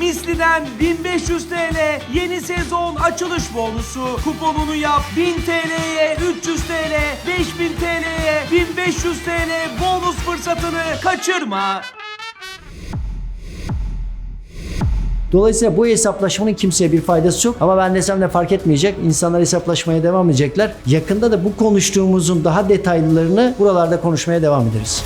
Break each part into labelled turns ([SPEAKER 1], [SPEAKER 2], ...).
[SPEAKER 1] Misliden 1500 TL yeni sezon açılış bonusu. Kuponunu yap 1000 TL'ye 300 TL, 5000 TL'ye 1500 TL bonus fırsatını kaçırma.
[SPEAKER 2] Dolayısıyla bu hesaplaşmanın kimseye bir faydası yok. Ama ben desem de fark etmeyecek. İnsanlar hesaplaşmaya devam edecekler. Yakında da bu konuştuğumuzun daha detaylılarını buralarda konuşmaya devam ederiz.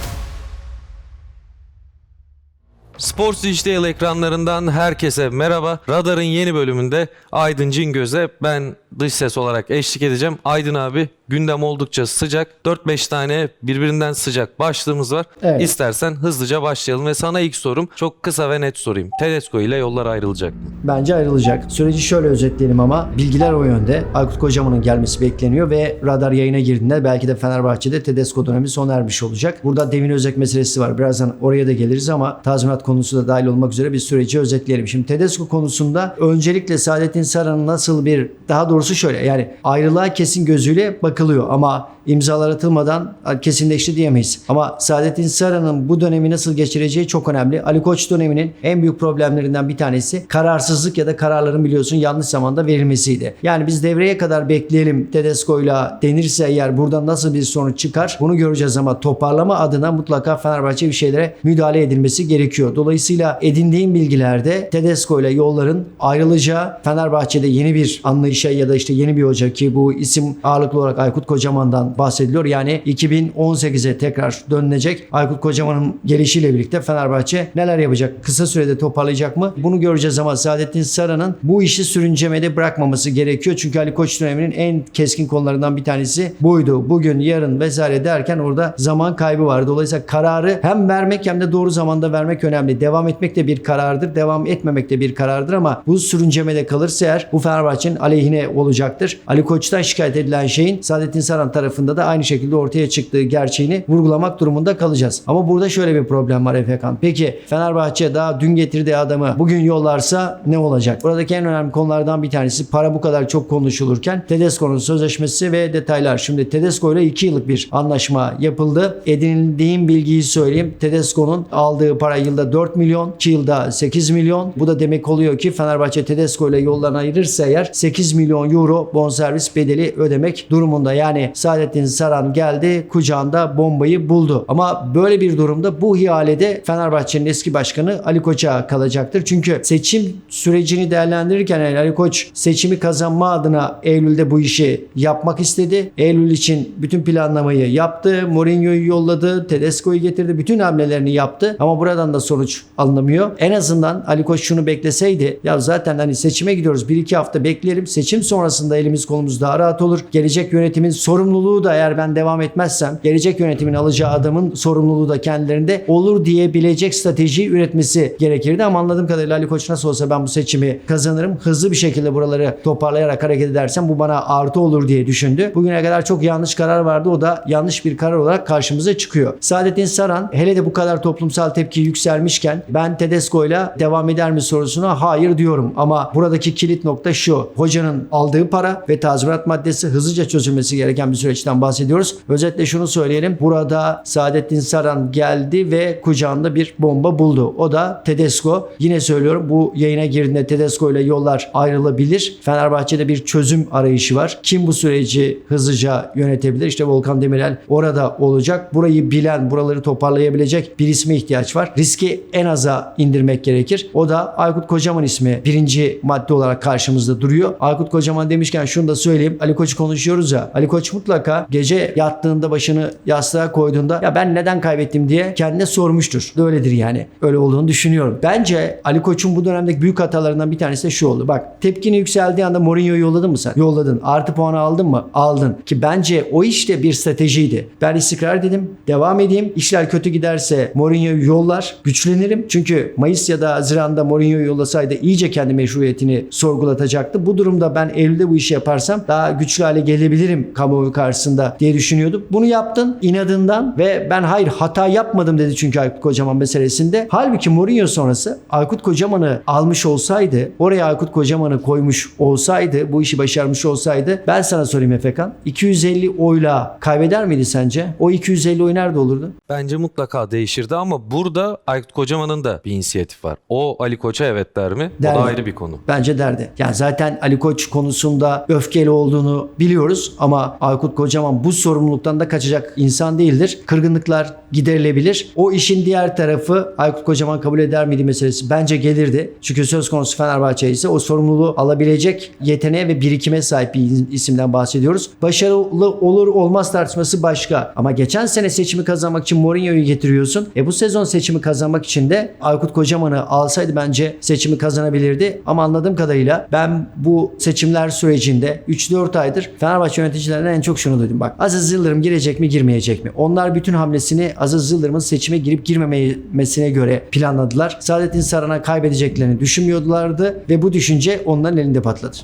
[SPEAKER 3] Sports Digital ekranlarından herkese merhaba. Radar'ın yeni bölümünde Aydın Cingöz'e ben dış ses olarak eşlik edeceğim. Aydın abi gündem oldukça sıcak. 4-5 tane birbirinden sıcak başlığımız var.
[SPEAKER 2] Evet.
[SPEAKER 3] İstersen hızlıca başlayalım ve sana ilk sorum çok kısa ve net sorayım. Tedesco ile yollar ayrılacak mı?
[SPEAKER 2] Bence ayrılacak. Süreci şöyle özetleyelim ama bilgiler o yönde. Aykut Kocaman'ın gelmesi bekleniyor ve radar yayına girdiğinde belki de Fenerbahçe'de Tedesco dönemi sona ermiş olacak. Burada Devin Özek meselesi var. Birazdan oraya da geliriz ama tazminat konusu da dahil olmak üzere bir süreci özetleyelim. Şimdi Tedesco konusunda öncelikle Saadettin Saran'ın nasıl bir daha doğrusu şöyle. Yani ayrılığa kesin gözüyle bakılıyor ama imzalar atılmadan kesinleşti diyemeyiz. Ama Saadettin Saran'ın bu dönemi nasıl geçireceği çok önemli. Ali Koç döneminin en büyük problemlerinden bir tanesi kararsızlık ya da kararların biliyorsun yanlış zamanda verilmesiydi. Yani biz devreye kadar bekleyelim Tedesco'yla denirse eğer buradan nasıl bir sonuç çıkar bunu göreceğiz ama toparlama adına mutlaka Fenerbahçe bir şeylere müdahale edilmesi gerekiyor. Dolayısıyla edindiğim bilgilerde Tedesco ile yolların ayrılacağı Fenerbahçe'de yeni bir anlayışa ya da işte yeni bir hoca ki bu isim ağırlıklı olarak Aykut Kocaman'dan bahsediliyor. Yani 2018'e tekrar dönülecek. Aykut Kocaman'ın gelişiyle birlikte Fenerbahçe neler yapacak? Kısa sürede toparlayacak mı? Bunu göreceğiz ama Saadettin Saran'ın bu işi sürüncemede bırakmaması gerekiyor. Çünkü Ali Koç döneminin en keskin konularından bir tanesi buydu. Bugün, yarın vesaire derken orada zaman kaybı var. Dolayısıyla kararı hem vermek hem de doğru zamanda vermek önemli. Devam etmek de bir karardır. Devam etmemek de bir karardır ama bu sürüncemede kalırsa eğer bu Fenerbahçe'nin aleyhine olacaktır. Ali Koç'tan şikayet edilen şeyin Saadettin Saran tarafında da aynı şekilde ortaya çıktığı gerçeğini vurgulamak durumunda kalacağız. Ama burada şöyle bir problem var Efekan. Peki Fenerbahçe daha dün getirdiği adamı bugün yollarsa ne olacak? Buradaki en önemli konulardan bir tanesi para bu kadar çok konuşulurken Tedesco'nun sözleşmesi ve detaylar. Şimdi Tedesco ile 2 yıllık bir anlaşma yapıldı. Edinildiğim bilgiyi söyleyeyim. Tedesco'nun aldığı para yılda 4 milyon, 2 yılda 8 milyon. Bu da demek oluyor ki Fenerbahçe Tedesco ile yollarını ayırırsa eğer 8 milyon euro bonservis bedeli ödemek durumunda. Yani Saadettin Saran geldi kucağında bombayı buldu. Ama böyle bir durumda bu ihalede Fenerbahçe'nin eski başkanı Ali Koç'a kalacaktır. Çünkü seçim sürecini değerlendirirken yani Ali Koç seçimi kazanma adına Eylül'de bu işi yapmak istedi. Eylül için bütün planlamayı yaptı. Mourinho'yu yolladı. Tedesco'yu getirdi. Bütün hamlelerini yaptı. Ama buradan da sonuç alınamıyor. En azından Ali Koç şunu bekleseydi. Ya zaten hani seçime gidiyoruz. 1-2 hafta bekleyelim. Seçim sonrasında elimiz kolumuz daha rahat olur. Gelecek yönetimin sorumluluğu da eğer ben devam etmezsem gelecek yönetimin alacağı adamın sorumluluğu da kendilerinde olur diyebilecek strateji üretmesi gerekirdi. Ama anladığım kadarıyla Ali Koç nasıl olsa ben bu seçimi kazanırım. Hızlı bir şekilde buraları toparlayarak hareket edersem bu bana artı olur diye düşündü. Bugüne kadar çok yanlış karar vardı. O da yanlış bir karar olarak karşımıza çıkıyor. Saadettin Saran hele de bu kadar toplumsal tepki yükselmişken ben Tedesco ile devam eder mi sorusuna hayır diyorum. Ama buradaki kilit nokta şu. Hocanın aldığı para ve tazminat maddesi hızlıca çözülmesi gereken bir süreçten bahsediyoruz. Özetle şunu söyleyelim. Burada Saadettin Saran geldi ve kucağında bir bomba buldu. O da Tedesco. Yine söylüyorum bu yayına girdiğinde Tedesco ile yollar ayrılabilir. Fenerbahçe'de bir çözüm arayışı var. Kim bu süreci hızlıca yönetebilir? İşte Volkan Demirel orada olacak. Burayı bilen, buraları toparlayabilecek bir isme ihtiyaç var. Riski en aza indirmek gerekir. O da Aykut Kocaman ismi birinci madde olarak karşımızda duruyor. Aykut Kocaman demişken şunu da söyleyeyim. Ali Koç konuşuyoruz ya. Ali Koç mutlaka gece yattığında başını yastığa koyduğunda ya ben neden kaybettim diye kendine sormuştur. Öyledir yani. Öyle olduğunu düşünüyorum. Bence Ali Koç'un bu dönemdeki büyük hatalarından bir tanesi de şu oldu. Bak tepkini yükseldiği anda Mourinho'yu yolladın mı sen? Yolladın. Artı puanı aldın mı? Aldın. Ki bence o işte bir stratejiydi. Ben istikrar dedim. Devam edeyim. İşler kötü giderse Mourinho'yu yollar. Güçlenirim. Çünkü Mayıs ya da Haziran'da Mourinho'yu yollasaydı iyice kendi meşruiyetini sorgulatacaktı. Bu durumda ben Eylül'de bu işi yaparsam daha güçlü hale gelebilirim kamuoyu karşısında karşısında diye düşünüyorduk. Bunu yaptın inadından ve ben hayır hata yapmadım dedi çünkü Aykut Kocaman meselesinde. Halbuki Mourinho sonrası Aykut Kocaman'ı almış olsaydı, oraya Aykut Kocaman'ı koymuş olsaydı, bu işi başarmış olsaydı ben sana sorayım Efekan. 250 oyla kaybeder miydi sence? O 250 oy nerede olurdu?
[SPEAKER 3] Bence mutlaka değişirdi ama burada Aykut Kocaman'ın da bir inisiyatif var. O Ali Koç'a evet der mi?
[SPEAKER 2] Der
[SPEAKER 3] o da ayrı bir konu.
[SPEAKER 2] Bence derdi. Yani zaten Ali Koç konusunda öfkeli olduğunu biliyoruz ama Aykut Kocaman bu sorumluluktan da kaçacak insan değildir. Kırgınlıklar giderilebilir. O işin diğer tarafı Aykut Kocaman kabul eder miydi meselesi bence gelirdi. Çünkü söz konusu Fenerbahçe ise o sorumluluğu alabilecek yeteneğe ve birikime sahip bir isimden bahsediyoruz. Başarılı olur olmaz tartışması başka. Ama geçen sene seçimi kazanmak için Mourinho'yu getiriyorsun. E bu sezon seçimi kazanmak için de Aykut Kocaman'ı alsaydı bence seçimi kazanabilirdi. Ama anladığım kadarıyla ben bu seçimler sürecinde 3-4 aydır Fenerbahçe yöneticilerinden en çok şunu duydum. Bak Aziz Yıldırım girecek mi girmeyecek mi? Onlar bütün hamlesini Aziz Yıldırım'ın seçime girip girmemesine göre planladılar. Saadettin Saran'a kaybedeceklerini düşünmüyorlardı ve bu düşünce onların elinde patladı.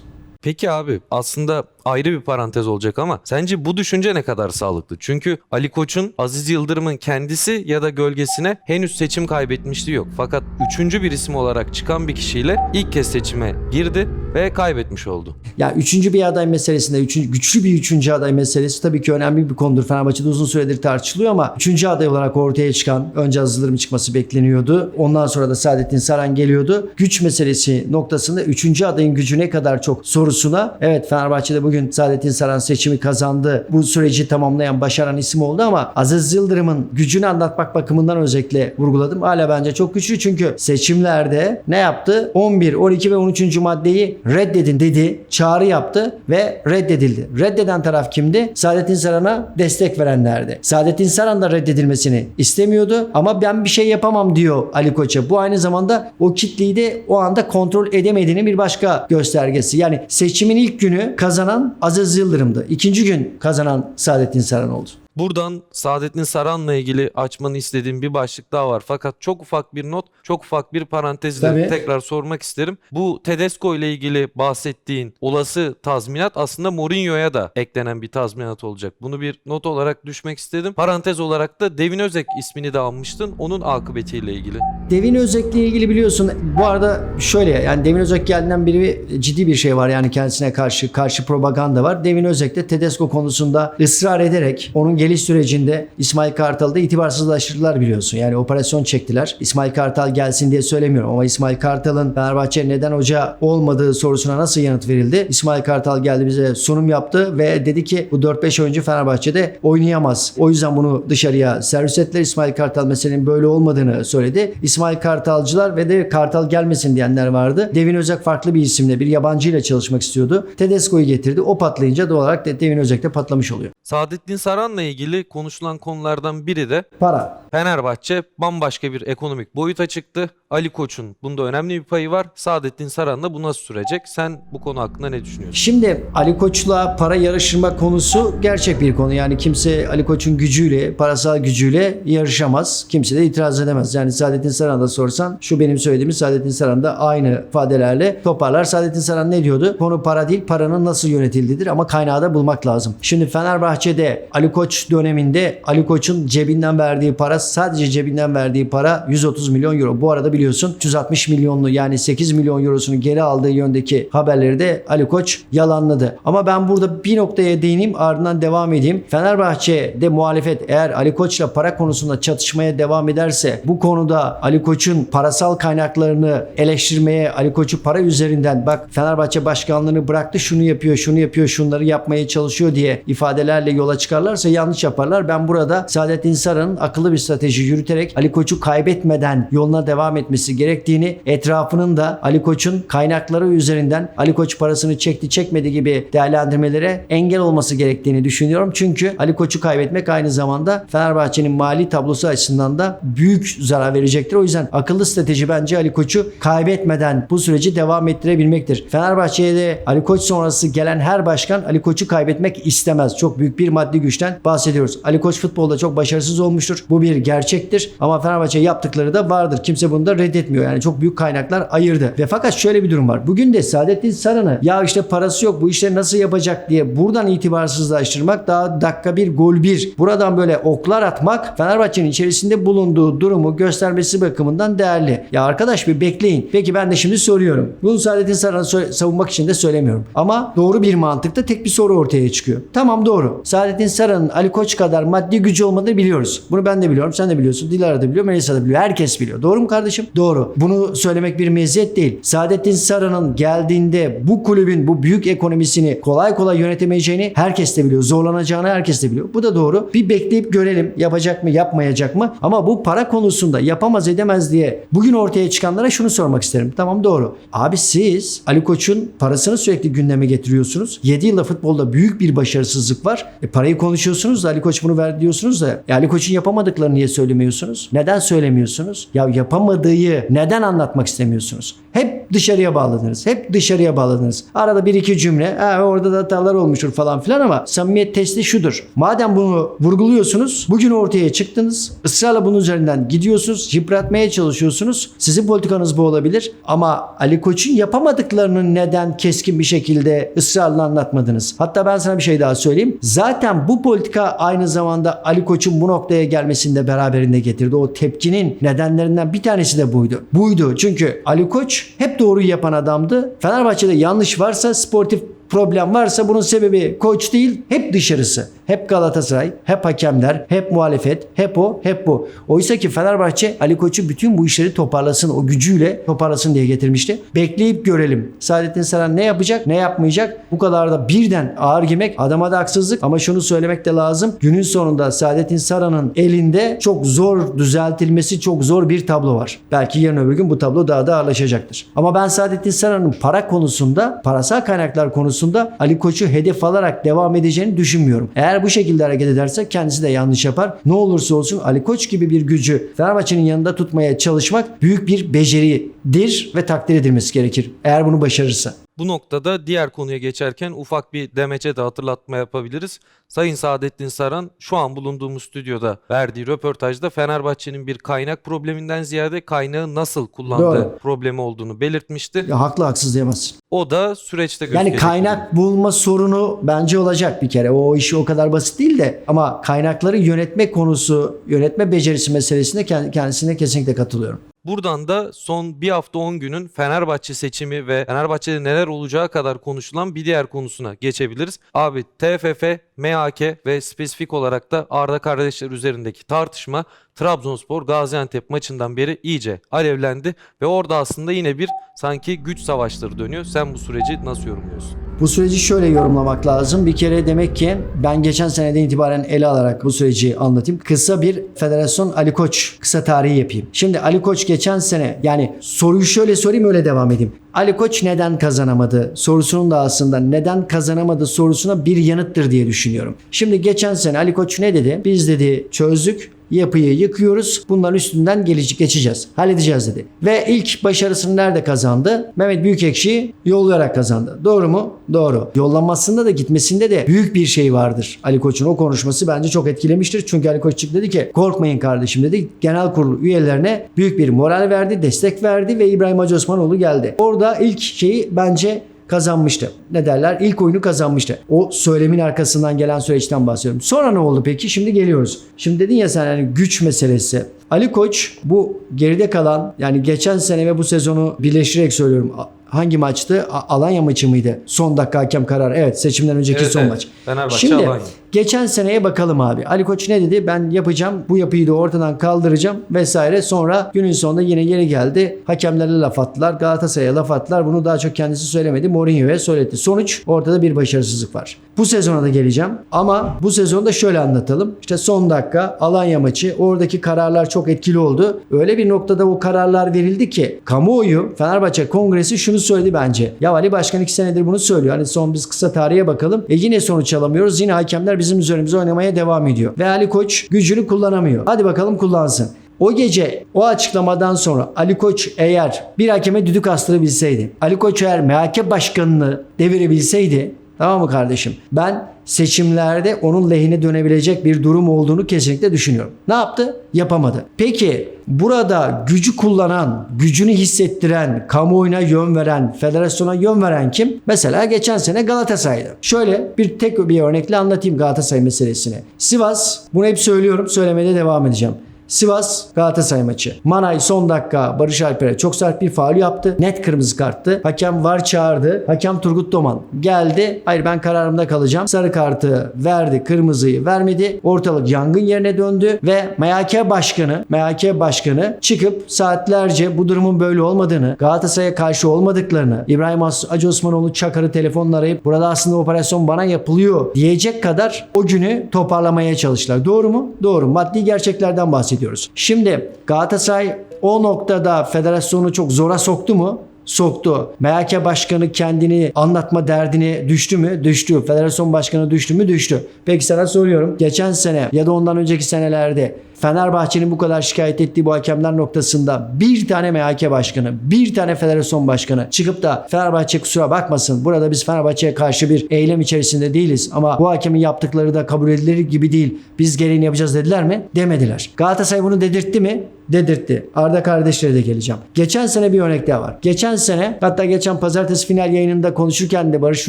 [SPEAKER 3] Peki abi aslında ayrı bir parantez olacak ama sence bu düşünce ne kadar sağlıklı? Çünkü Ali Koç'un Aziz Yıldırım'ın kendisi ya da gölgesine henüz seçim kaybetmişliği yok. Fakat üçüncü bir isim olarak çıkan bir kişiyle ilk kez seçime girdi ve kaybetmiş oldu.
[SPEAKER 2] Ya üçüncü bir aday meselesinde üçüncü, güçlü bir üçüncü aday meselesi tabii ki önemli bir konudur. Fenerbahçe'de uzun süredir tartışılıyor ama üçüncü aday olarak ortaya çıkan önce Aziz Yıldırım çıkması bekleniyordu. Ondan sonra da Saadettin Saran geliyordu. Güç meselesi noktasında üçüncü adayın gücü ne kadar çok sorusuna evet Fenerbahçe'de bugün Saadettin Saran seçimi kazandı. Bu süreci tamamlayan başaran isim oldu ama Aziz Yıldırım'ın gücünü anlatmak bakımından özellikle vurguladım. Hala bence çok güçlü çünkü seçimlerde ne yaptı? 11, 12 ve 13. maddeyi reddedin dedi. Çağrı yaptı ve reddedildi. Reddeden taraf kimdi? Saadettin Saran'a destek verenlerdi. Saadettin Saran da reddedilmesini istemiyordu ama ben bir şey yapamam diyor Ali Koç'a. Bu aynı zamanda o kitleyi de o anda kontrol edemediğinin bir başka göstergesi. Yani seçimin ilk günü kazanan Aziz Yıldırım'dı. İkinci gün kazanan Saadettin Saran oldu.
[SPEAKER 3] Buradan Saadettin Saran'la ilgili açmanı istediğim bir başlık daha var. Fakat çok ufak bir not, çok ufak bir parantezle
[SPEAKER 2] Tabii.
[SPEAKER 3] tekrar sormak isterim. Bu Tedesco ile ilgili bahsettiğin olası tazminat aslında Mourinho'ya da eklenen bir tazminat olacak. Bunu bir not olarak düşmek istedim. Parantez olarak da Devin Özek ismini de almıştın. Onun akıbetiyle ilgili.
[SPEAKER 2] Devin Özek'le ilgili biliyorsun bu arada şöyle yani Devin Özek geldiğinden beri ciddi bir şey var yani kendisine karşı karşı propaganda var. Devin Özek de Tedesco konusunda ısrar ederek onun geliş sürecinde İsmail Kartal'ı da itibarsızlaştırdılar biliyorsun. Yani operasyon çektiler. İsmail Kartal gelsin diye söylemiyorum ama İsmail Kartal'ın Fenerbahçe neden hoca olmadığı sorusuna nasıl yanıt verildi? İsmail Kartal geldi bize sunum yaptı ve dedi ki bu 4-5 oyuncu Fenerbahçe'de oynayamaz. O yüzden bunu dışarıya servis ettiler. İsmail Kartal meselenin böyle olmadığını söyledi. İsmail Kartalcılar ve de Kartal gelmesin diyenler vardı. Devin Özek farklı bir isimle bir yabancıyla çalışmak istiyordu. Tedesco'yu getirdi. O patlayınca doğal olarak de Devin Özek de patlamış oluyor.
[SPEAKER 3] Saadettin Saran'la ilgili konuşulan konulardan biri de
[SPEAKER 2] Para.
[SPEAKER 3] Fenerbahçe bambaşka bir ekonomik boyuta çıktı. Ali Koç'un bunda önemli bir payı var. Saadettin Saran da bu nasıl sürecek? Sen bu konu hakkında ne düşünüyorsun?
[SPEAKER 2] Şimdi Ali Koç'la para yarıştırma konusu gerçek bir konu. Yani kimse Ali Koç'un gücüyle, parasal gücüyle yarışamaz. Kimse de itiraz edemez. Yani Saadettin Saran'a da sorsan şu benim söylediğimi Saadettin Saran da aynı ifadelerle toparlar. Saadettin Saran ne diyordu? Konu para değil, paranın nasıl yönetildiğidir ama kaynağı da bulmak lazım. Şimdi Fenerbahçe'de Ali Koç döneminde Ali Koç'un cebinden verdiği para sadece cebinden verdiği para 130 milyon euro. Bu arada biliyorsun 360 milyonlu yani 8 milyon eurosunu geri aldığı yöndeki haberleri de Ali Koç yalanladı. Ama ben burada bir noktaya değineyim ardından devam edeyim. Fenerbahçe'de muhalefet eğer Ali Koç'la para konusunda çatışmaya devam ederse bu konuda Ali Koç'un parasal kaynaklarını eleştirmeye Ali Koç'u para üzerinden bak Fenerbahçe başkanlığını bıraktı şunu yapıyor şunu yapıyor şunları yapmaya çalışıyor diye ifadelerle yola çıkarlarsa yanlış yaparlar. Ben burada Saadettin Saran'ın akıllı bir strateji yürüterek Ali Koç'u kaybetmeden yoluna devam etmesi gerektiğini etrafının da Ali Koç'un kaynakları üzerinden Ali Koç parasını çekti çekmedi gibi değerlendirmelere engel olması gerektiğini düşünüyorum. Çünkü Ali Koç'u kaybetmek aynı zamanda Fenerbahçe'nin mali tablosu açısından da büyük zarar verecektir. O yüzden akıllı strateji bence Ali Koç'u kaybetmeden bu süreci devam ettirebilmektir. Fenerbahçe'ye de Ali Koç sonrası gelen her başkan Ali Koç'u kaybetmek istemez. Çok büyük bir maddi güçten bahsediyoruz bahsediyoruz. Ali Koç futbolda çok başarısız olmuştur. Bu bir gerçektir. Ama Fenerbahçe yaptıkları da vardır. Kimse bunu da reddetmiyor. Yani çok büyük kaynaklar ayırdı. Ve fakat şöyle bir durum var. Bugün de Saadettin Saran'ı ya işte parası yok bu işleri nasıl yapacak diye buradan itibarsızlaştırmak daha dakika bir gol bir. Buradan böyle oklar atmak Fenerbahçe'nin içerisinde bulunduğu durumu göstermesi bakımından değerli. Ya arkadaş bir bekleyin. Peki ben de şimdi soruyorum. Bunu Saadettin Saran'ı savunmak için de söylemiyorum. Ama doğru bir mantıkta tek bir soru ortaya çıkıyor. Tamam doğru. Saadettin Saran'ın Ali Koç kadar maddi gücü olmadığını biliyoruz. Bunu ben de biliyorum. Sen de biliyorsun. Dilara da biliyor. Melisa da biliyor. Herkes biliyor. Doğru mu kardeşim? Doğru. Bunu söylemek bir meziyet değil. Saadettin Saran'ın geldiğinde bu kulübün bu büyük ekonomisini kolay kolay yönetemeyeceğini herkes de biliyor. Zorlanacağını herkes de biliyor. Bu da doğru. Bir bekleyip görelim. Yapacak mı yapmayacak mı? Ama bu para konusunda yapamaz edemez diye bugün ortaya çıkanlara şunu sormak isterim. Tamam doğru. Abi siz Ali Koç'un parasını sürekli gündeme getiriyorsunuz. 7 yılda futbolda büyük bir başarısızlık var. E parayı konuşuyorsunuz da Ali Koç bunu ver diyorsunuz da e Ali Koç'un yapamadıklarını niye söylemiyorsunuz? Neden söylemiyorsunuz? Ya yapamadığı neden anlatmak istemiyorsunuz? Hep dışarıya bağladınız. Hep dışarıya bağladınız. Arada bir iki cümle orada da hatalar olmuştur falan filan ama samimiyet testi şudur. Madem bunu vurguluyorsunuz bugün ortaya çıktınız. ısrarla bunun üzerinden gidiyorsunuz. Yıpratmaya çalışıyorsunuz. Sizin politikanız bu olabilir. Ama Ali Koç'un yapamadıklarını neden keskin bir şekilde ısrarla anlatmadınız? Hatta ben sana bir şey daha söyleyeyim. Zaten bu politika aynı zamanda Ali Koç'un bu noktaya gelmesini de beraberinde getirdi. O tepkinin nedenlerinden bir tanesi de buydu. Buydu. Çünkü Ali Koç hep doğruyu yapan adamdı. Fenerbahçe'de yanlış varsa sportif problem varsa bunun sebebi koç değil hep dışarısı. Hep Galatasaray, hep hakemler, hep muhalefet, hep o, hep bu. Oysa ki Fenerbahçe Ali Koç'u bütün bu işleri toparlasın, o gücüyle toparlasın diye getirmişti. Bekleyip görelim. Saadettin Saran ne yapacak, ne yapmayacak? Bu kadar da birden ağır girmek adama da haksızlık ama şunu söylemek de lazım. Günün sonunda Saadettin Saran'ın elinde çok zor düzeltilmesi çok zor bir tablo var. Belki yarın öbür gün bu tablo daha da ağırlaşacaktır. Ama ben Saadettin Saran'ın para konusunda, parasal kaynaklar konusunda Ali Koç'u hedef alarak devam edeceğini düşünmüyorum. Eğer bu şekilde hareket ederse kendisi de yanlış yapar. Ne olursa olsun Ali Koç gibi bir gücü Fenerbahçe'nin yanında tutmaya çalışmak büyük bir beceridir ve takdir edilmesi gerekir. Eğer bunu başarırsa.
[SPEAKER 3] Bu noktada diğer konuya geçerken ufak bir demece de hatırlatma yapabiliriz. Sayın Saadettin Saran şu an bulunduğumuz stüdyoda verdiği röportajda Fenerbahçe'nin bir kaynak probleminden ziyade kaynağı nasıl kullandığı
[SPEAKER 2] Doğru.
[SPEAKER 3] problemi olduğunu belirtmişti.
[SPEAKER 2] Ya haklı haksız diyemezsin.
[SPEAKER 3] O da süreçte
[SPEAKER 2] Yani kaynak bulma sorunu bence olacak bir kere. O işi o kadar basit değil de ama kaynakları yönetme konusu, yönetme becerisi meselesinde kend- kendisine kesinlikle katılıyorum.
[SPEAKER 3] Buradan da son bir hafta 10 günün Fenerbahçe seçimi ve Fenerbahçe'de neler olacağı kadar konuşulan bir diğer konusuna geçebiliriz. Abi TFF, MHK ve spesifik olarak da Arda kardeşler üzerindeki tartışma Trabzonspor Gaziantep maçından beri iyice alevlendi ve orada aslında yine bir sanki güç savaşları dönüyor. Sen bu süreci nasıl yorumluyorsun?
[SPEAKER 2] Bu süreci şöyle yorumlamak lazım. Bir kere demek ki ben geçen seneden itibaren ele alarak bu süreci anlatayım. Kısa bir Federasyon Ali Koç kısa tarihi yapayım. Şimdi Ali Koç geçen sene yani soruyu şöyle sorayım öyle devam edeyim. Ali Koç neden kazanamadı sorusunun da aslında neden kazanamadı sorusuna bir yanıttır diye düşünüyorum. Şimdi geçen sene Ali Koç ne dedi? Biz dedi çözdük yapıyı yıkıyoruz. Bunların üstünden gelecek geçeceğiz. Halledeceğiz dedi. Ve ilk başarısını nerede kazandı? Mehmet Büyükekşi'yi yollayarak kazandı. Doğru mu? Doğru. Yollanmasında da gitmesinde de büyük bir şey vardır. Ali Koç'un o konuşması bence çok etkilemiştir. Çünkü Ali Koç dedi ki korkmayın kardeşim dedi. Genel kurul üyelerine büyük bir moral verdi, destek verdi ve İbrahim Hacı Osmanoğlu geldi. Orada ilk şeyi bence kazanmıştı. Ne derler? İlk oyunu kazanmıştı. O söylemin arkasından gelen süreçten bahsediyorum. Sonra ne oldu peki? Şimdi geliyoruz. Şimdi dedin ya sen hani güç meselesi. Ali Koç bu geride kalan yani geçen sene ve bu sezonu birleştirerek söylüyorum. Hangi maçtı? A- Alanya maçı mıydı? Son dakika hakem kararı. Evet seçimden önceki
[SPEAKER 3] Evet,
[SPEAKER 2] son
[SPEAKER 3] evet.
[SPEAKER 2] maç.
[SPEAKER 3] Fenerbahçe,
[SPEAKER 2] Şimdi
[SPEAKER 3] Alanya.
[SPEAKER 2] Geçen seneye bakalım abi. Ali Koç ne dedi? Ben yapacağım. Bu yapıyı da ortadan kaldıracağım vesaire. Sonra günün sonunda yine geri geldi. Hakemlerle laf attılar. Galatasaray'a laf attılar. Bunu daha çok kendisi söylemedi. Mourinho'ya söyledi. Sonuç ortada bir başarısızlık var. Bu sezona da geleceğim. Ama bu sezonda şöyle anlatalım. İşte son dakika Alanya maçı. Oradaki kararlar çok etkili oldu. Öyle bir noktada o kararlar verildi ki kamuoyu Fenerbahçe Kongresi şunu söyledi bence. Ya Ali Başkan iki senedir bunu söylüyor. Hani son biz kısa tarihe bakalım. E yine sonuç alamıyoruz. Yine hakemler bizim üzerimize oynamaya devam ediyor. Ve Ali Koç gücünü kullanamıyor. Hadi bakalım kullansın. O gece o açıklamadan sonra Ali Koç eğer bir hakeme düdük astırabilseydi, Ali Koç eğer MHK başkanını devirebilseydi Tamam mı kardeşim? Ben seçimlerde onun lehine dönebilecek bir durum olduğunu kesinlikle düşünüyorum. Ne yaptı? Yapamadı. Peki burada gücü kullanan, gücünü hissettiren, kamuoyuna yön veren, federasyona yön veren kim? Mesela geçen sene Galatasaray'da. Şöyle bir tek bir örnekle anlatayım Galatasaray meselesini. Sivas, bunu hep söylüyorum, söylemeye de devam edeceğim. Sivas Galatasaray maçı. Manay son dakika Barış Alper'e çok sert bir faul yaptı. Net kırmızı karttı. Hakem var çağırdı. Hakem Turgut Doman geldi. Hayır ben kararımda kalacağım. Sarı kartı verdi. Kırmızıyı vermedi. Ortalık yangın yerine döndü ve MHK başkanı MHK başkanı çıkıp saatlerce bu durumun böyle olmadığını, Galatasaray'a karşı olmadıklarını, İbrahim Hacı Osmanoğlu Çakar'ı telefonla arayıp burada aslında operasyon bana yapılıyor diyecek kadar o günü toparlamaya çalıştılar. Doğru mu? Doğru. Maddi gerçeklerden bahsediyoruz. Şimdi Galatasaray o noktada federasyonu çok zora soktu mu? Soktu. MHK başkanı kendini anlatma derdine düştü mü? Düştü. Federasyon başkanı düştü mü? Düştü. Peki sana soruyorum. Geçen sene ya da ondan önceki senelerde Fenerbahçe'nin bu kadar şikayet ettiği bu hakemler noktasında bir tane MHK başkanı, bir tane federasyon başkanı çıkıp da Fenerbahçe kusura bakmasın burada biz Fenerbahçe'ye karşı bir eylem içerisinde değiliz ama bu hakemin yaptıkları da kabul edilir gibi değil. Biz gereğini yapacağız dediler mi? Demediler. Galatasaray bunu dedirtti mi? Dedirtti. Arda kardeşlere de geleceğim. Geçen sene bir örnek daha var. Geçen sene hatta geçen pazartesi final yayınında konuşurken de Barış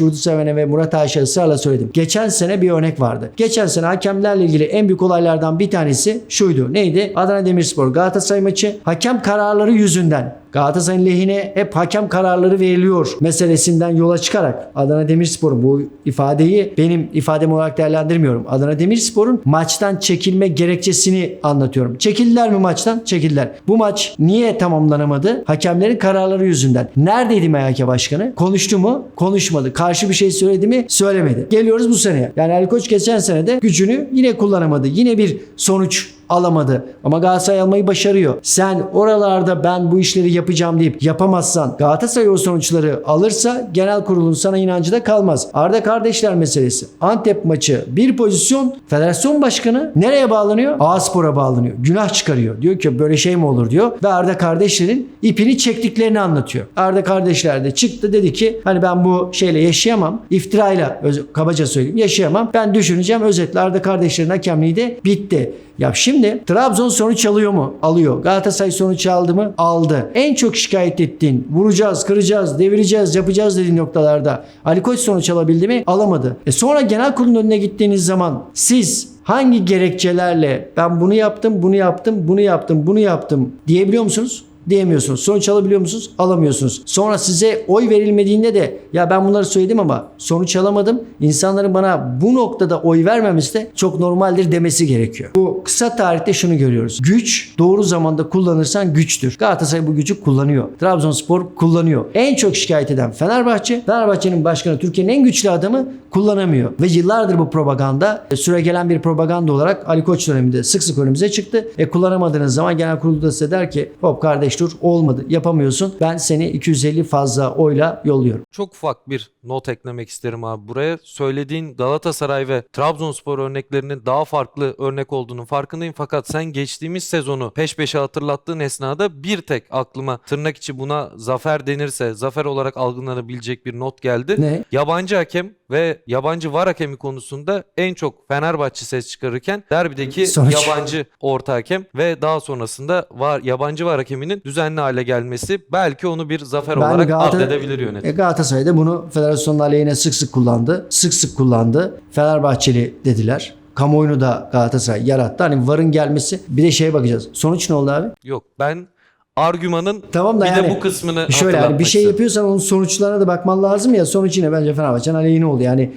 [SPEAKER 2] Yurduseven'e ve Murat Aşe ısrarla söyledim. Geçen sene bir örnek vardı. Geçen sene hakemlerle ilgili en büyük olaylardan bir tanesi şuydu. Neydi? Adana Demirspor Galatasaray maçı hakem kararları yüzünden Galatasaray'ın lehine hep hakem kararları veriliyor meselesinden yola çıkarak Adana Demirspor'un bu ifadeyi benim ifadem olarak değerlendirmiyorum. Adana Demirspor'un maçtan çekilme gerekçesini anlatıyorum. Çekildiler mi maçtan? Çekildiler. Bu maç niye tamamlanamadı? Hakemlerin kararları yüzünden. Neredeydi MHK başkanı? Konuştu mu? Konuşmadı. Karşı bir şey söyledi mi? Söylemedi. Geliyoruz bu seneye. Yani Ali Koç geçen sene de gücünü yine kullanamadı. Yine bir sonuç alamadı. Ama Galatasaray almayı başarıyor. Sen oralarda ben bu işleri yapacağım deyip yapamazsan Galatasaray o sonuçları alırsa genel kurulun sana inancı da kalmaz. Arda kardeşler meselesi. Antep maçı bir pozisyon federasyon başkanı nereye bağlanıyor? A-Spor'a bağlanıyor. Günah çıkarıyor. Diyor ki böyle şey mi olur diyor. Ve Arda kardeşlerin ipini çektiklerini anlatıyor. Arda kardeşler de çıktı dedi ki hani ben bu şeyle yaşayamam. İftirayla öz- kabaca söyleyeyim yaşayamam. Ben düşüneceğim özetle Arda kardeşlerin hakemliği de bitti. Ya şimdi Trabzon sonuç alıyor mu? Alıyor. Galatasaray sonuç aldı mı? Aldı. En çok şikayet ettiğin, vuracağız, kıracağız, devireceğiz, yapacağız dediğin noktalarda Ali Koç sonuç alabildi mi? Alamadı. E sonra genel kurulun önüne gittiğiniz zaman siz hangi gerekçelerle ben bunu yaptım, bunu yaptım, bunu yaptım, bunu yaptım diyebiliyor musunuz? Diyemiyorsunuz. Sonuç alabiliyor musunuz? Alamıyorsunuz. Sonra size oy verilmediğinde de ya ben bunları söyledim ama sonuç alamadım. İnsanların bana bu noktada oy vermemesi de çok normaldir demesi gerekiyor. Bu kısa tarihte şunu görüyoruz. Güç doğru zamanda kullanırsan güçtür. Galatasaray bu gücü kullanıyor. Trabzonspor kullanıyor. En çok şikayet eden Fenerbahçe. Fenerbahçe'nin başkanı Türkiye'nin en güçlü adamı kullanamıyor. Ve yıllardır bu propaganda e, süre gelen bir propaganda olarak Ali Koç döneminde sık sık önümüze çıktı. E kullanamadığınız zaman genel kurulda size der ki hop kardeş dur olmadı yapamıyorsun. Ben seni 250 fazla oyla yolluyorum.
[SPEAKER 3] Çok ufak bir not eklemek isterim abi buraya. Söylediğin Galatasaray ve Trabzonspor örneklerinin daha farklı örnek olduğunun farkındayım. Fakat sen geçtiğimiz sezonu peş peşe hatırlattığın esnada bir tek aklıma tırnak içi buna zafer denirse zafer olarak algılanabilecek bir not geldi.
[SPEAKER 2] Ne?
[SPEAKER 3] Yabancı hakem ve yabancı var hakemi konusunda en çok Fenerbahçe ses çıkarırken derbideki
[SPEAKER 2] Sonuç.
[SPEAKER 3] yabancı orta hakem ve daha sonrasında var yabancı var hakeminin düzenli hale gelmesi belki onu bir zafer
[SPEAKER 2] Ben
[SPEAKER 3] olarak
[SPEAKER 2] Galata-
[SPEAKER 3] addedebilir yönetim.
[SPEAKER 2] E, Galatasaray da bunu federasyonun aleyhine sık sık kullandı. Sık sık kullandı. Fenerbahçeli dediler. Kamuoyunu da Galatasaray yarattı. Hani VAR'ın gelmesi bir de şeye bakacağız. Sonuç ne oldu abi?
[SPEAKER 3] Yok ben argümanın
[SPEAKER 2] Tamam da
[SPEAKER 3] bir
[SPEAKER 2] yani
[SPEAKER 3] de bu kısmını
[SPEAKER 2] şöyle yani bir şey yapıyorsan onun sonuçlarına da bakman lazım ya. Sonuç yine bence Fenerbahçe'nin aleyhine oldu. Yani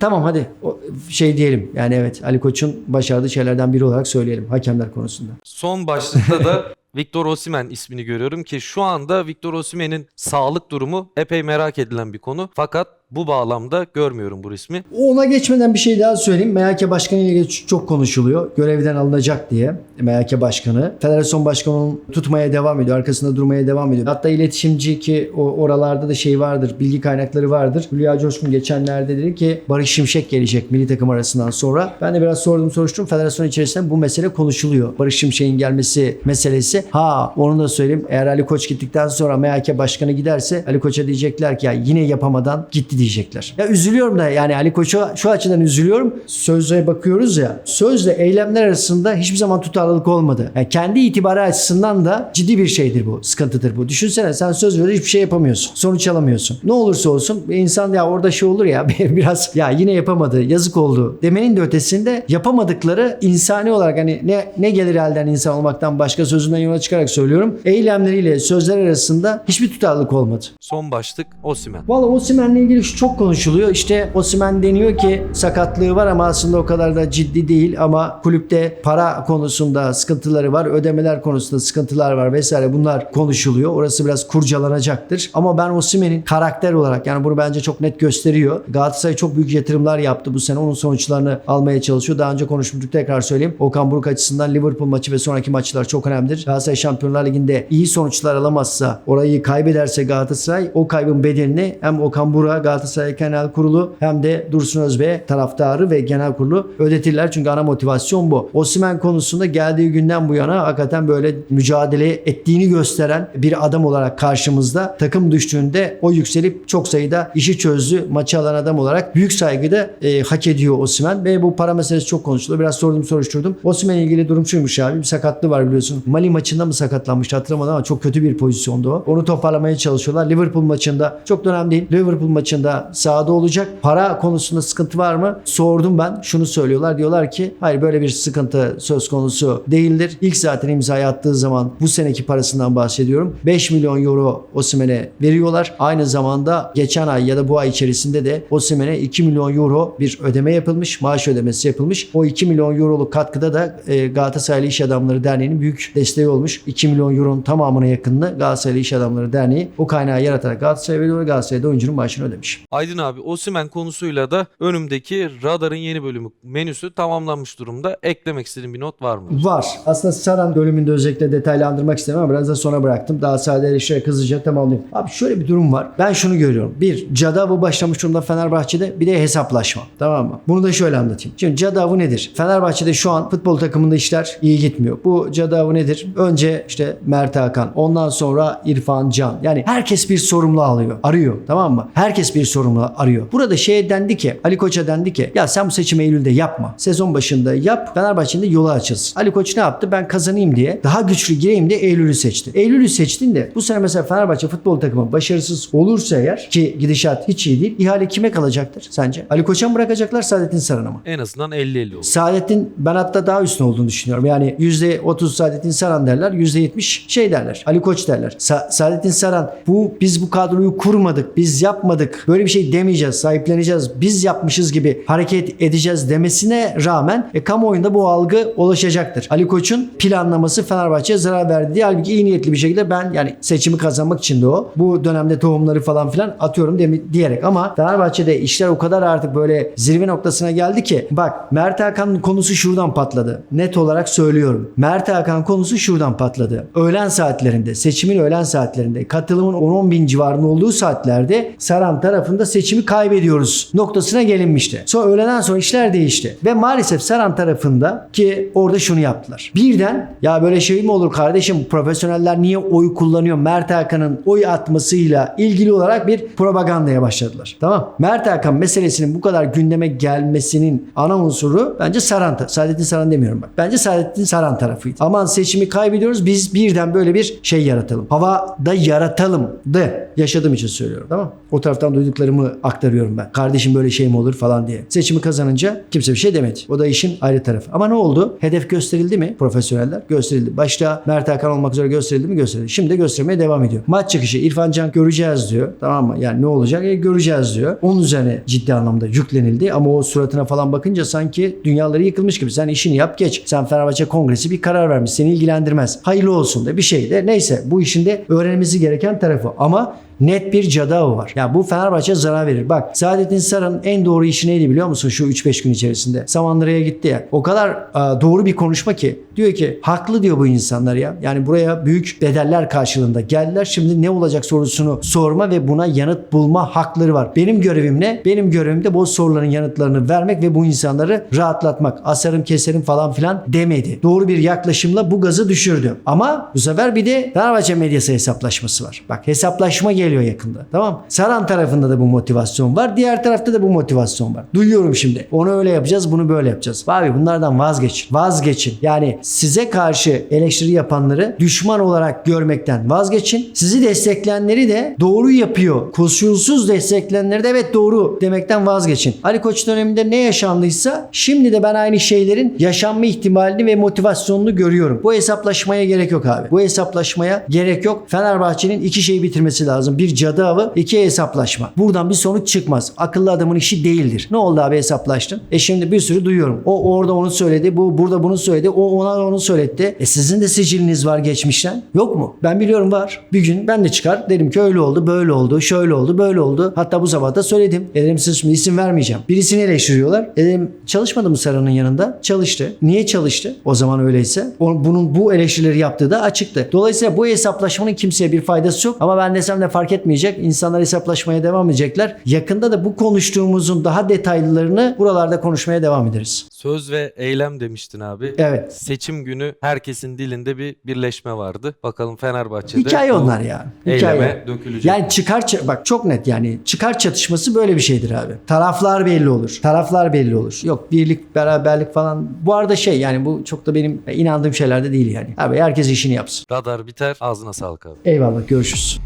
[SPEAKER 2] tamam hadi o şey diyelim. Yani evet Ali Koç'un başardığı şeylerden biri olarak söyleyelim hakemler konusunda.
[SPEAKER 3] Son başlıkta da Victor Osimhen ismini görüyorum ki şu anda Victor Osimhen'in sağlık durumu epey merak edilen bir konu. Fakat bu bağlamda görmüyorum bu ismi.
[SPEAKER 2] Ona geçmeden bir şey daha söyleyeyim. MHK Başkanı ile çok konuşuluyor. Görevden alınacak diye MHK Başkanı. Federasyon Başkanı onu tutmaya devam ediyor. Arkasında durmaya devam ediyor. Hatta iletişimci ki oralarda da şey vardır. Bilgi kaynakları vardır. Hülya Coşkun geçenlerde dedi ki Barış Şimşek gelecek milli takım arasından sonra. Ben de biraz sordum soruşturdum. Federasyon içerisinde bu mesele konuşuluyor. Barış Şimşek'in gelmesi meselesi. Ha onu da söyleyeyim. Eğer Ali Koç gittikten sonra MHK Başkanı giderse Ali Koç'a diyecekler ki ya yine yapamadan gitti gitti diyecekler. Ya üzülüyorum da yani Ali Koç'a şu açıdan üzülüyorum. Sözle bakıyoruz ya. Sözle eylemler arasında hiçbir zaman tutarlılık olmadı. Yani kendi itibarı açısından da ciddi bir şeydir bu. Sıkıntıdır bu. Düşünsene sen söz veriyorsun hiçbir şey yapamıyorsun. Sonuç alamıyorsun. Ne olursa olsun insan ya orada şey olur ya biraz ya yine yapamadı yazık oldu demenin de ötesinde yapamadıkları insani olarak hani ne ne gelir elden insan olmaktan başka sözünden yola çıkarak söylüyorum. Eylemleriyle sözler arasında hiçbir tutarlılık olmadı.
[SPEAKER 3] Son başlık Osimen.
[SPEAKER 2] Valla Osimhen'le ilgili şu çok konuşuluyor. İşte Osimhen deniyor ki sakatlığı var ama aslında o kadar da ciddi değil ama kulüpte para konusunda sıkıntıları var, ödemeler konusunda sıkıntılar var vesaire bunlar konuşuluyor. Orası biraz kurcalanacaktır. Ama ben Osimhen'in karakter olarak yani bunu bence çok net gösteriyor. Galatasaray çok büyük yatırımlar yaptı bu sene. Onun sonuçlarını almaya çalışıyor. Daha önce konuşmuştuk tekrar söyleyeyim. Okan Buruk açısından Liverpool maçı ve sonraki maçlar çok önemlidir. Galatasaray Şampiyonlar Ligi'nde iyi sonuçlar alamazsa, orayı kaybederse Galatasaray o kaybın bedelini hem Okan Buruk'a Galatasaray Genel Kurulu hem de Dursun Özbek'e taraftarı ve genel kurulu ödetirler. Çünkü ana motivasyon bu. Osimhen konusunda geldiği günden bu yana hakikaten böyle mücadele ettiğini gösteren bir adam olarak karşımızda. Takım düştüğünde o yükselip çok sayıda işi çözdü. Maçı alan adam olarak büyük saygı da e, hak ediyor Osimhen ve bu para meselesi çok konuşuluyor. Biraz sordum soruşturdum. Osimhen'le ilgili durum şuymuş abi. Bir sakatlığı var biliyorsun. Mali maçında mı sakatlanmıştı hatırlamadım ama çok kötü bir pozisyonda o. Onu toparlamaya çalışıyorlar. Liverpool maçında çok da önemli değil. Liverpool maçında sahada olacak. Para konusunda sıkıntı var mı? Sordum ben. Şunu söylüyorlar. Diyorlar ki hayır böyle bir sıkıntı söz konusu değildir. İlk zaten imzayı attığı zaman bu seneki parasından bahsediyorum. 5 milyon euro Osimhen'e veriyorlar. Aynı zamanda geçen ay ya da bu ay içerisinde de Osimhen'e 2 milyon euro bir ödeme yapılmış. Maaş ödemesi yapılmış. O 2 milyon euroluk katkıda da e, Galatasaraylı İş Adamları Derneği'nin büyük desteği olmuş. 2 milyon euronun tamamına yakınını Galatasaraylı İş Adamları Derneği o kaynağı yaratarak Galatasaray'a veriyor ve Galatasaray'da oyuncunun maaşını ödemiş.
[SPEAKER 3] Aydın abi Osimen konusuyla da önümdeki Radar'ın yeni bölümü menüsü tamamlanmış durumda. Eklemek istediğin bir not var mı?
[SPEAKER 2] Var. Aslında Saran bölümünde özellikle detaylandırmak istemem ama biraz da sona bıraktım. Daha sade işe hızlıca tamamlayayım. Abi şöyle bir durum var. Ben şunu görüyorum. Bir, Cadavu başlamış durumda Fenerbahçe'de. Bir de hesaplaşma. Tamam mı? Bunu da şöyle anlatayım. Şimdi Cadavu nedir? Fenerbahçe'de şu an futbol takımında işler iyi gitmiyor. Bu Cadavu nedir? Önce işte Mert Hakan. Ondan sonra İrfan Can. Yani herkes bir sorumlu alıyor. Arıyor. Tamam mı? Herkes bir sorumlu arıyor. Burada şeye dendi ki Ali Koç'a dendi ki ya sen bu seçimi Eylül'de yapma. Sezon başında yap. Fenerbahçe'nin de yolu açılsın. Ali Koç ne yaptı? Ben kazanayım diye daha güçlü gireyim diye Eylül'ü seçti. Eylül'ü seçtiğinde bu sene mesela Fenerbahçe futbol takımı başarısız olursa eğer ki gidişat hiç iyi değil. ihale kime kalacaktır sence? Ali Koç'a mı bırakacaklar Saadettin Saran'a mı?
[SPEAKER 3] En azından 50-50 olur.
[SPEAKER 2] Saadettin ben hatta daha üstün olduğunu düşünüyorum. Yani %30 Saadettin Saran derler. %70 şey derler. Ali Koç derler. Sa- Saadettin Saran bu biz bu kadroyu kurmadık. Biz yapmadık. Böyle bir şey demeyeceğiz. Sahipleneceğiz. Biz yapmışız gibi hareket edeceğiz demesine rağmen e, kamuoyunda bu algı ulaşacaktır. Ali Koç'un planlaması Fenerbahçe'ye zarar verdi diye halbuki iyi niyetli bir şekilde ben yani seçimi kazanmak için de o. Bu dönemde tohumları falan filan atıyorum demi- diyerek ama Fenerbahçe'de işler o kadar artık böyle zirve noktasına geldi ki bak Mert Hakan'ın konusu şuradan patladı. Net olarak söylüyorum. Mert Hakan konusu şuradan patladı. Öğlen saatlerinde, seçimin öğlen saatlerinde, katılımın 10-10 bin civarında olduğu saatlerde Saran tarafında seçimi kaybediyoruz noktasına gelinmişti. Sonra öğleden sonra işler değişti. Ve maalesef Saran tarafında ki orada şunu yaptılar. Birden ya böyle şey mi olur kardeşim profesyoneller niye oy kullanıyor Mert Hakan'ın oy atmasıyla ilgili olarak bir propagandaya başladılar. Tamam. Mert Hakan meselesinin bu kadar gündeme gelmesinin ana unsuru bence Saran. Saadettin Saran demiyorum bak. Bence Saadettin Saran tarafıydı. Aman seçimi kaybediyoruz biz birden böyle bir şey yaratalım. Havada yaratalım de yaşadığım için söylüyorum tamam O taraftan duyduklarımı aktarıyorum ben. Kardeşim böyle şey mi olur falan diye. Seçimi kazanınca kimse bir şey demedi. O da işin ayrı tarafı. Ama ne oldu? Hedef gösterildi mi? Profesyoneller gösterildi. Başta Mert Hakan olmak üzere gösterildi mi? Gösterildi. Şimdi de göstermeye devam ediyor. Maç çıkışı İrfan Can göreceğiz diyor. Tamam mı? Yani ne olacak? E, göreceğiz diyor. Onun üzerine ciddi anlamda yüklenildi. Ama o suratına falan bakınca sanki dünyaları yıkılmış gibi. Sen işini yap geç. Sen Fenerbahçe Kongresi bir karar vermiş. Seni ilgilendirmez. Hayırlı olsun da bir şey de. Neyse bu işin de öğrenilmesi gereken tarafı. Ama net bir cadavı var. Ya bu Fenerbahçe zarar verir. Bak Saadettin Saran'ın en doğru işi neydi biliyor musun şu 3-5 gün içerisinde? Samandıra'ya gitti ya. O kadar a, doğru bir konuşma ki. Diyor ki haklı diyor bu insanlar ya. Yani buraya büyük bedeller karşılığında geldiler. Şimdi ne olacak sorusunu sorma ve buna yanıt bulma hakları var. Benim görevim ne? Benim görevim de bu soruların yanıtlarını vermek ve bu insanları rahatlatmak. Asarım keserim falan filan demedi. Doğru bir yaklaşımla bu gazı düşürdü. Ama bu sefer bir de Fenerbahçe medyası hesaplaşması var. Bak hesaplaşma geliyor geliyor yakında. Tamam. Saran tarafında da bu motivasyon var. Diğer tarafta da bu motivasyon var. Duyuyorum şimdi. Onu öyle yapacağız, bunu böyle yapacağız. Abi bunlardan vazgeçin. Vazgeçin. Yani size karşı eleştiri yapanları düşman olarak görmekten vazgeçin. Sizi destekleyenleri de doğru yapıyor. Koşulsuz destekleyenleri de evet doğru demekten vazgeçin. Ali Koç döneminde ne yaşandıysa şimdi de ben aynı şeylerin yaşanma ihtimalini ve motivasyonunu görüyorum. Bu hesaplaşmaya gerek yok abi. Bu hesaplaşmaya gerek yok. Fenerbahçe'nin iki şeyi bitirmesi lazım. Bir cadı avı, iki hesaplaşma. Buradan bir sonuç çıkmaz. Akıllı adamın işi değildir. Ne oldu abi hesaplaştın? E şimdi bir sürü duyuyorum. O orada onu söyledi, bu burada bunu söyledi, o ona onu söyletti. E sizin de siciliniz var geçmişten. Yok mu? Ben biliyorum var. Bir gün ben de çıkar dedim ki öyle oldu, böyle oldu, şöyle oldu, böyle oldu. Hatta bu sabah da söyledim. E dedim size şimdi isim vermeyeceğim. Birisini eleştiriyorlar. E dedim çalışmadı mı Sara'nın yanında? Çalıştı. Niye çalıştı? O zaman öyleyse. O- bunun bu eleştirileri yaptığı da açıktı. Dolayısıyla bu hesaplaşmanın kimseye bir faydası yok. Ama ben desem de fark etmeyecek. İnsanlar hesaplaşmaya devam edecekler. Yakında da bu konuştuğumuzun daha detaylılarını buralarda konuşmaya devam ederiz.
[SPEAKER 3] Söz ve eylem demiştin abi.
[SPEAKER 2] Evet.
[SPEAKER 3] Seçim günü herkesin dilinde bir birleşme vardı. Bakalım Fenerbahçe'de
[SPEAKER 2] Hikaye onlar ya.
[SPEAKER 3] Eyleme
[SPEAKER 2] Hikaye.
[SPEAKER 3] dökülecek.
[SPEAKER 2] Yani çıkar bak çok net yani çıkar çatışması böyle bir şeydir abi. Taraflar belli olur. Taraflar belli olur. Yok birlik beraberlik falan. Bu arada şey yani bu çok da benim inandığım şeyler de değil yani. Abi herkes işini yapsın.
[SPEAKER 3] Radar biter. Ağzına sağlık abi.
[SPEAKER 2] Eyvallah görüşürüz.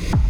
[SPEAKER 2] Thank you.